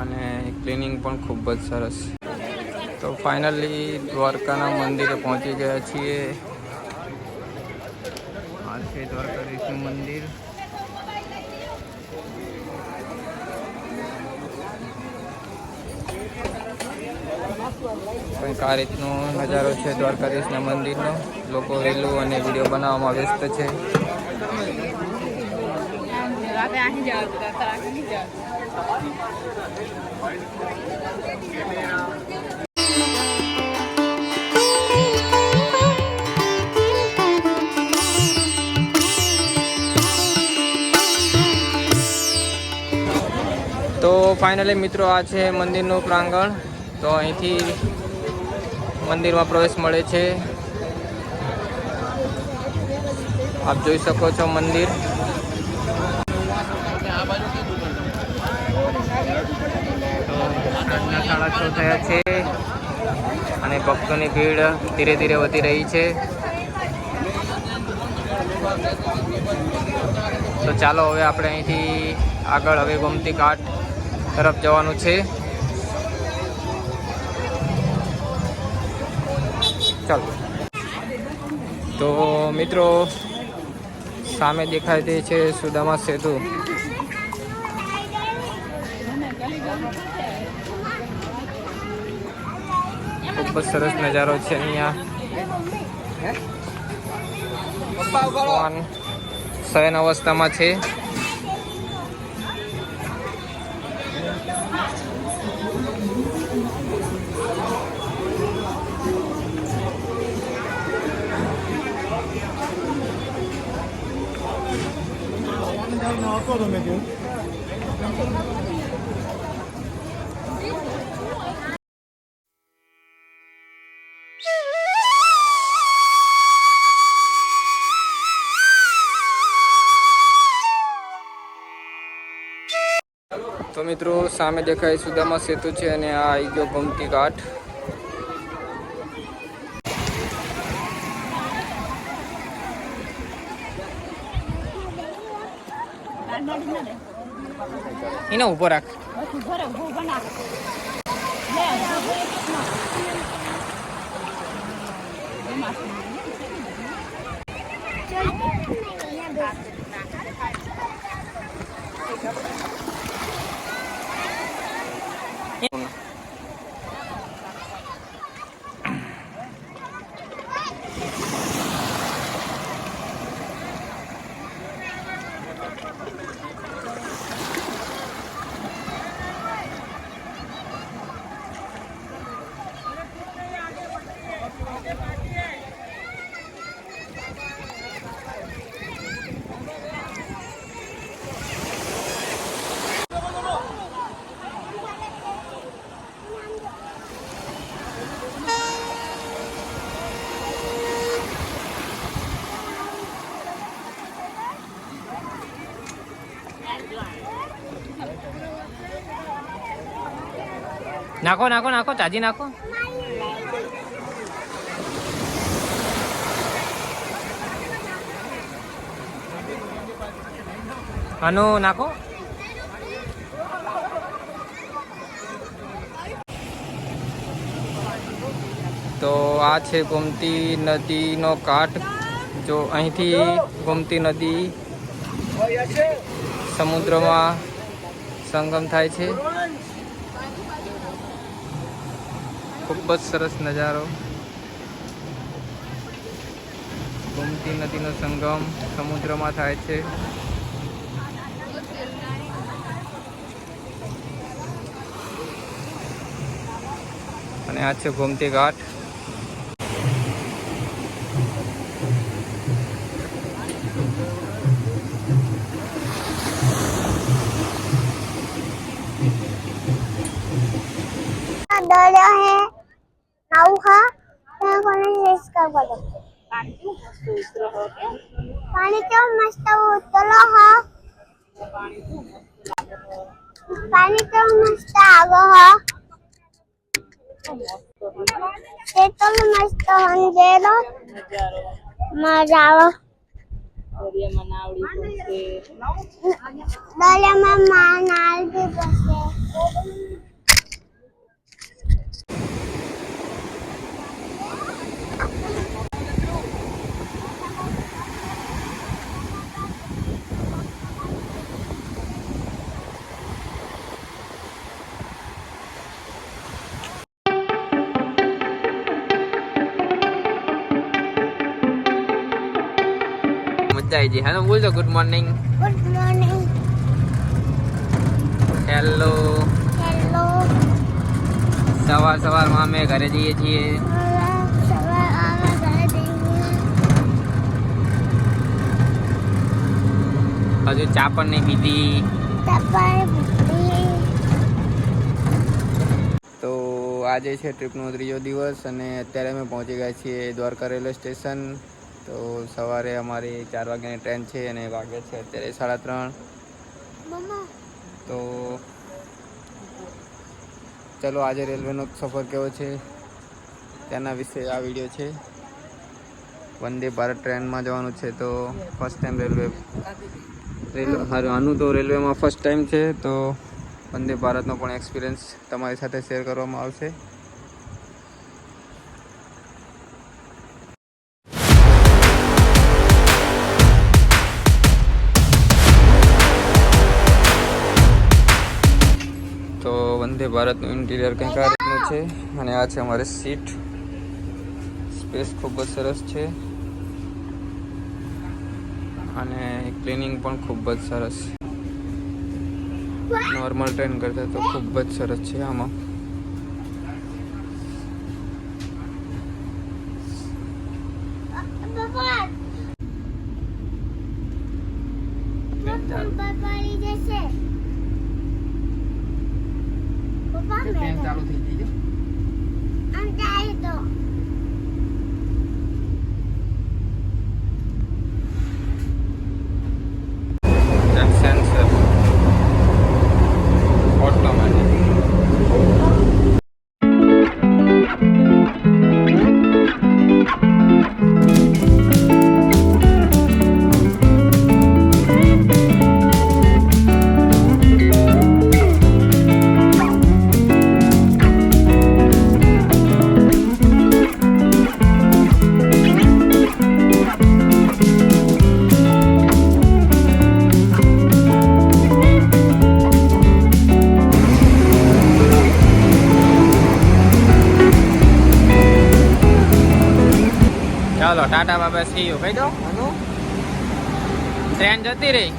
અને ક્લિનિંગ પણ ખૂબ જ સરસ. તો ફાઇનલી દ્વારકાના મંદિરે પહોંચી ગયા છીએ. આ છે દ્વારકાધીશનું મંદિર. કંઈક આ રીતનો નજારો છે દ્વારકાધીશના મંદિરનો. લોકો રેલું અને વીડિયો બનાવવામાં વ્યસ્ત છે. તો ફાઇનલી મિત્રો, આ છે મંદિરનું પ્રાંગણ. તો અહીંથી મંદિરમાં પ્રવેશ મળે છે. આપ જોઈ શકો છો મંદિર તો સાંજના સાડા છ થયા છે અને ભક્તોની ભીડ ધીરે ધીરે વધી રહી છે. તો ચાલો હવે આપણે અહીંથી આગળ હવે ગોમતી ઘાટ તરફ જવાનું છે. ચાલો. તો મિત્રો, સામે દેખાય તે છે સુદામા સેતુ. ખૂબ જ સરસ નજારો છે અહીંયા. શયન અવસ્થામાં છે. તો મિત્રો સામે દેખાય સુદામા સેતુ છે અને આ આવી ગયો ગોમતી ઘાટ. એને ઊભો રાખ. નાખો નાખો નાખો ચાજી નાખો. અનુ નાખો. તો આ છે ગોમતી નદીનો કાંઠ જો અહીંથી ગોમતી નદી સમુદ્રમાં સંગમ થાય છે. ખૂબ જ સરસ નજારો. ગોમતી નદીનો સંગમ સમુદ્રમાં થાય છે. અને આ છે ગોમતી ઘાટ. દસ હે. ઉતરો હો तो પાણી કેવું હો. પાણી કેવું મસ્ત આગો હા. તે તો મસ્ત હંજેલો મજા આવે. દરિયામાં નાવડી પડશે. દરિયામાં માં નાલ ગઈ હાલો બોલજો good morning good morning hello hello સવાર સવારમાં અમે ઘરે જઈએ છીએ. હજુ ચા પણ નહીં પીધી. તો આજે છે ટ્રીપનો ત્રીજો દિવસ અને અત્યારે અમે પહોંચી ગયા છીએ દ્વારકા રેલવે સ્ટેશન તો સવારે અમારી ચાર વાગ્યાની ટ્રેન છે અને વાગે છે અત્યારે સાડા ત્રણ. તો ચલો આજે રેલવેનો સફર કેવો છે? તેના વિશે આ વીડિયો છે. વંદે ભારત ટ્રેનમાં જવાનું છે તો ફર્સ્ટ ટાઈમ રેલવે રેલવે આનું તો રેલવેમાં ફર્સ્ટ ટાઈમ છે તો વંદે ભારતનો પણ એક્સપિરિયન્સ તમારી સાથે શેર કરવામાં આવશે. ભારતનું ઇન્ટિરિયર કંઈક આ રીતનું છે અને આ છે અમારી સીટ સ્પેસ ખૂબ જ સરસ છે અને ક્લિનિંગ પણ ખૂબ જ સરસ નોર્મલ ટ્રેન કરતાં તો ખૂબ જ સરસ છે આમાં પપ્પા પપ્પા પડી ચાલુ થઈ ગઈ છે ટાટા બાબા સી યુ કહી દો. ટ્રેન જતી રહી.